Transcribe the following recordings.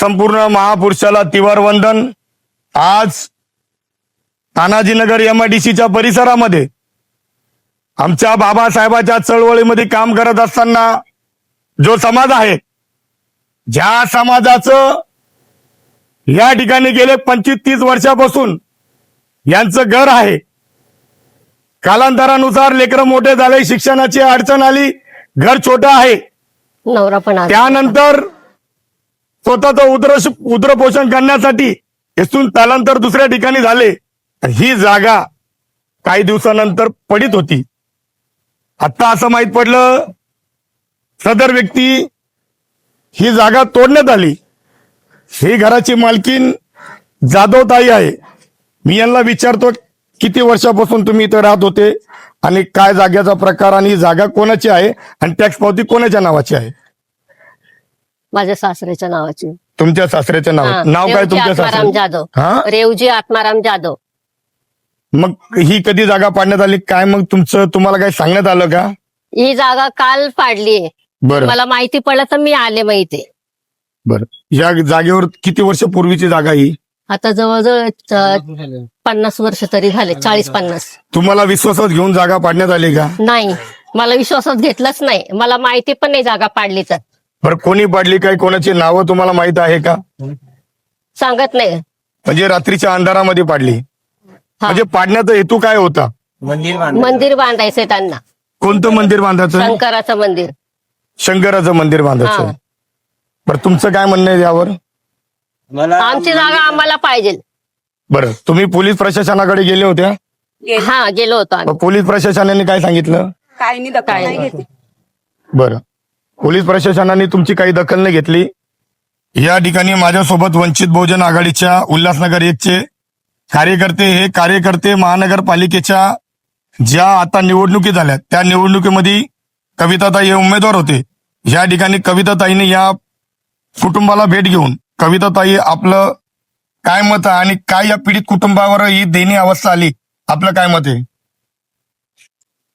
संपूर्ण महापुरुषाला तिवार वंदन. आज तानाजीनगर एमआयडीसीच्या परिसरामध्ये आमच्या बाबासाहेबाच्या चळवळीमध्ये काम करत असताना जो समाज आहे ज्या समाजाचं या ठिकाणी गेले पंचवीस तीस वर्षापासून यांचं घर आहे. कालांतरानुसार लेकरं मोठे झाले शिक्षणाची अडचण आली घर छोटं आहे. नवरा पण आला. त्यानंतर स्वतःचं उद्र उद्रपोषण करण्यासाठी येथून त्यानंतर दुसऱ्या ठिकाणी झाले. ही जागा काही दिवसानंतर पडित होती. आता असं माहीत पडलं सदर व्यक्ती ही जागा तोडण्यात आली. ही घराची मालकीन जाधवताई आहे. मी यांना विचारतो किती वर्षापासून तुम्ही इथं राहत होते आणि काय जागेचा प्रकार आणि ही जागा कोणाची आहे आणि टॅक्स पावती कोणाच्या नावाची आहे? माझ्या सासऱ्याच्या नावाची. तुमच्या सासऱ्याच्या नाव नाव काय रेवजी तुमच्या आत्माराम सासऱ्या जाधव. हा? रेवजी आत्माराम जाधव. मग ही कधी जागा पाडण्यात आली? काय मग तुमचं तुम्हाला काय सांगण्यात आलं का? ही जागा काल पाडली बरं. मला माहिती पडलं तर मी आले मग इथे. बरं. या जागेवर किती वर्ष पूर्वीची जागा ही? आता जवळजवळ अं, पन्नास वर्ष तरी झाले. चाळीस पन्नास. तुम्हाला विश्वासात घेऊन जागा पाडण्यात आली का? नाही. मला विश्वासात घेतलंच नाही. मला माहिती पण नाही जागा पाडली तर. बरं कोणी पाडली काय? कोणाची नावं तुम्हाला माहीत आहे का? सांगत नाही. म्हणजे रात्रीच्या अंधारामध्ये पाडली. म्हणजे पाडण्याचा हेतू काय होता? मंदिर बांध मंदिर बांधायचंय त्यांना. कोणतं मंदिर बांधायचं? शंकराचं मंदिर. शंकराचं मंदिर बांधायचं. बरं तुमचं काय म्हणणं आहे यावर? मला आमची जागा आम्हाला पाहिजे. बरं तुम्ही पोलीस प्रशासनाकडे गेले होत्या? हा गेलो होतो आम्ही. मग पोलीस प्रशासनाने काय सांगितलं? काही नाही दखल काय नाही नाही. घेतली. बरं. पोलीस प्रशासनाने तुमची काही दखल नाही घेतली. या ठिकाणी माझ्यासोबत वंचित बहुजन आघाडीच्या उल्हासनगर एकचे कार्यकर्ते हे कार्यकर्ते महानगरपालिकेच्या ज्या आता निवडणुकी झाल्या त्या निवडणुकीमध्ये कविताताई हे उमेदवार होते. या ठिकाणी कविताताईने या कुटुंबाला भेट घेऊन कविताताई आपलं काय मत आहे आणि काय या पीडित कुटुंबावर ही दयनीय अवस्था आली? आपलं काय मत आहे?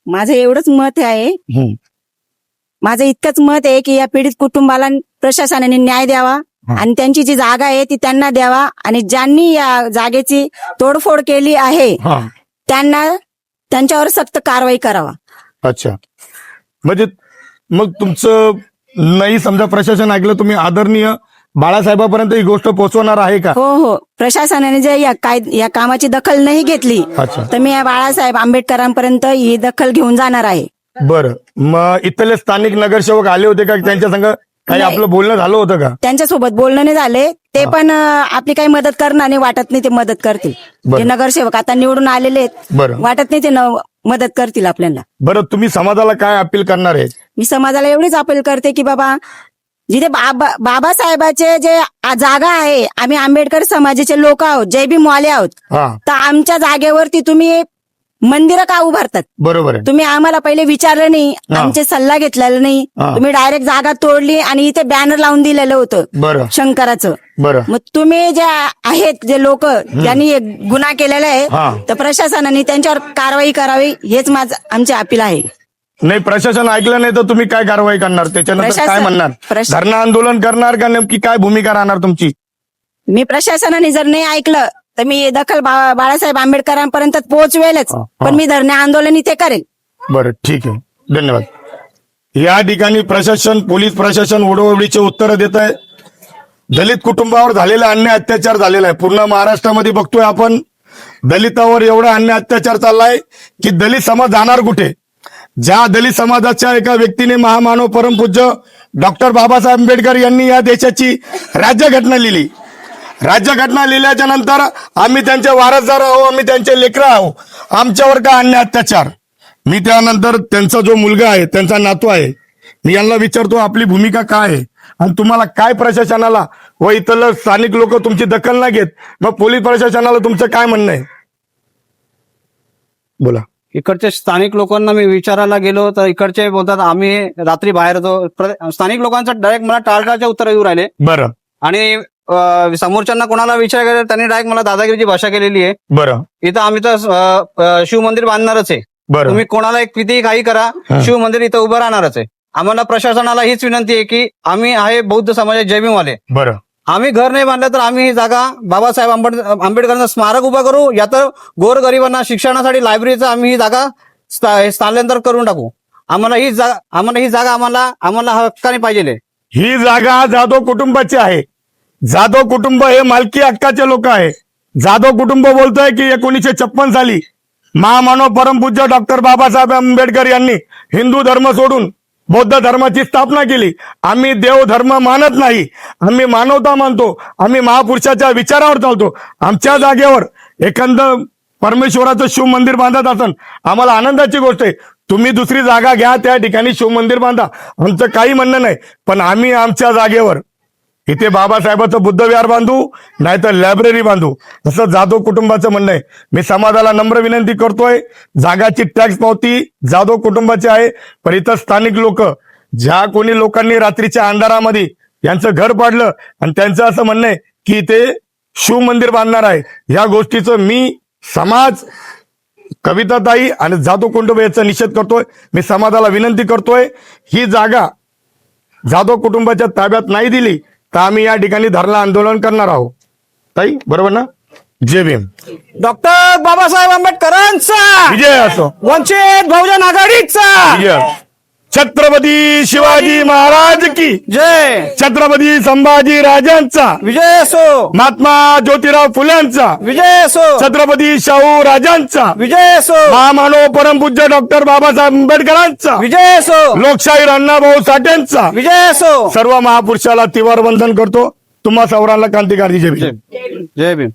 माझं एवढंच मत आहे. माझं इतकंच मत आहे की या पीडित कुटुंबाला प्रशासनाने न्याय द्यावा. आणि त्यांची जी जागा आहे ती त्यांना द्यावा आणि ज्यांनी या जागेची तोडफोड केली आहे त्यांना त्यांच्यावर सक्त कारवाई करावा. अच्छा. म्हणजे मग तुमचं नाही समजा प्रशासन ऐकलं तुम्ही आदरणीय बाळासाहेबापर्यंत ही गोष्ट पोहोचवणार आहे का? हो हो. प्रशासनाने जर या काय या कामाची दखल नाही घेतली तर मी या बाळासाहेब आंबेडकरांपर्यंत ही दखल घेऊन जाणार आहे. बरं. मग इथले स्थानिक नगरसेवक आले होते का? त्यांच्या संग काही नाही. आपलं बोलणं झालं होतं का? त्यांच्यासोबत बोलणं नाही झाले. ते पण अं, आपली काही मदत करणार नाही वाटत नाही ते मदत करतील. बरं. नगरसेवक आता निवडून आलेले आहेत. बरं. वाटत नाही ते न- मदत करतील आपल्याला. बरं तुम्ही समाजाला काय अपील करणार आहे? मी समाजाला एवढीच अपील करते की बाबा जिथे बाबा बाबासाहेबाचे जे आ- जागा आहे आम्ही आंबेडकर समाजाचे लोक आहोत जय भीम वाले आहोत. हा. तर आमच्या जागेवरती तुम्ही मंदिरं का उभारतात? बरोबर आहे. तुम्ही आम्हाला पहिले विचारलं नाही हा. आमचे सल्ला घेतलेला नाही. हा. तुम्ही डायरेक्ट जागा तोडली आणि इथे बॅनर लावून दिलेलं होतं बरं. शंकराचं. बरं. मग तुम्ही जे आहेत जे लोक ज्यांनी हे गुन्हा केलेला आहे. तर प्रशासनाने त्यांच्यावर कारवाई करावी हेच माझं आमची अपील आहे. नाही प्रशासन ऐकलं नाही तर तुम्ही काय कारवाई करणार? त्याच्यानंतर काय प्रशासन- म्हणणार? प्रश- धरणं आंदोलन करणार का नेमकी काय भूमिका राहणार तुमची? मी प्रशासनाने जर नाही ऐकलं तर मी दखल बा- बाळासाहेब आंबेडकरांपर्यंत पोहोचवेलच. हा. पण मी धरणे आंदोलन इथे करेल. बरं ठीक आहे. धन्यवाद. या ठिकाणी प्रशासन पोलीस प्रशासन ओढवडीचे उत्तर देत आहे. दलित कुटुंबावर झालेला अन्याय अत्याचार झालेला आहे. पूर्ण महाराष्ट्रामध्ये बघतोय आपण. दलितावर एवढा अन्याय अत्याचार चाललाय की दलित समाज जाणार कुठे? ज्या दलित समाजाच्या एका व्यक्तीने महामानव परमपूज्य डॉक्टर बाबासाहेब आंबेडकर यांनी या देशाची राज्यघटना लिहिली. राज्यघटना लिहिल्याच्या नंतर आम्ही त्यांचे वारसदार आहो आम्ही त्यांचे लेकरं आहो आमच्यावर का अन्याय अत्याचार? मी त्यानंतर त्यांचा जो मुलगा आहे त्यांचा नातू आहे मी यांना विचारतो आपली भूमिका काय आहे? आणि तुम्हाला काय प्रशासनाला व इथलं स्थानिक लोक तुमची दखल नाही घेत? मग पोलीस प्रशासनाला तुमचं काय म्हणणं आहे? बोला. इकडच्या स्थानिक लोकांना मी विचारायला गेलो तर इकडचे बोलतात आम्ही रात्री बाहेर होतो. प्र- स्थानिक लोकांचं डायरेक्ट मला टाळटाळचे उत्तर येऊ राहिले. बरं. आणि समोरच्यांना कोणाला विचार केला त्यांनी डायरेक्ट मला दादागिरीची भाषा केलेली आहे. बरं. इथं आम्ही तर शिव मंदिर बांधणारच आहे. बरं. तुम्ही कोणाला एक कितीही काही करा. शिव मंदिर इथं उभं राहणारच आहे. आम्हाला प्रशासनाला हीच विनंती आहे की आम्ही आहे बौद्ध समाजाचे जयभीमवाले. बरं. आम्ही घर नाही बांधलं तर आम्ही ही जागा बाबासाहेब आंबेड आंबेडकरांचं स्मारक उभं करू या तर गोरगरिबांना शिक्षणासाठी लायब्ररीचं आम्ही ही जागा स्था- स्थानांतर करून टाकू. आम्हाला ही जागा आम्हाला ही जागा आम्हाला आम्हाला हक्काने पाहिजे ही जागा जाधव कुटुंबाची आहे. जाधव कुटुंब हे मालकी हक्काचे लोक आहे. जाधव कुटुंब बोलतोय की एकोणीसशे छप्पन साली महामानव परमपूज्य डॉक्टर बाबासाहेब आंबेडकर यांनी हिंदू धर्म सोडून बौद्ध धर्माची स्थापना केली. आम्ही देव धर्म मानत नाही. आम्ही मानवता मानतो. आम्ही महापुरुषाच्या विचारावर चालतो. आमच्या जागेवर एखादं परमेश्वराचं शिव मंदिर बांधत असन आम्हाला आनंदाची गोष्ट आहे. तुम्ही दुसरी जागा घ्या त्या ठिकाणी शिव मंदिर बांधा. आमचं काही म्हणणं नाही पण आम्ही आमच्या जागेवर इथे बाबासाहेबाचं बुद्ध विहार बांधू नाहीतर लायब्ररी बांधू. जसं जाधव कुटुंबाचं म्हणणं आहे मी समाजाला नम्र विनंती करतोय जागाची टॅक्स पावती जाधव कुटुंबाची आहे पण इथं स्थानिक लोक ज्या कोणी लोकांनी रात्रीच्या अंधारामध्ये यांचं घर पाडलं आणि त्यांचं असं म्हणणं आहे की इथे शिव मंदिर बांधणार आहे. या गोष्टीचं मी समाज कविताताई आणि जाधव कुटुंब याचा निषेध करतोय. मी समाजाला विनंती करतोय ही जागा जाधव कुटुंबाच्या ताब्यात नाही दिली तर आम्ही या ठिकाणी धरला आंदोलन करणार आहोत. ताई बरोबर ना? जय भीम. डॉक्टर बाबासाहेब आंबेडकरांचा विजय असो. वंचित बहुजन आघाडीचा. विजय छत्रपती शिवाजी महाराज की. जय. छत्रपती संभाजी राजांचा. विजय असो. महात्मा ज्योतिराव फुल्यांचा. विजय असो. छत्रपती शाहू राजांचा. विजय असो. महामानव परमपूज्य डॉक्टर बाबासाहेब आंबेडकरांचा. विजय असो. लोकशाही अण्णाभाऊ साठ्यांचा विजय असो. सर्व महापुरुषाला तिवार वंदन करतो. तुम्हा सर्वांना क्रांतिकारी जय भीम. जय भीम.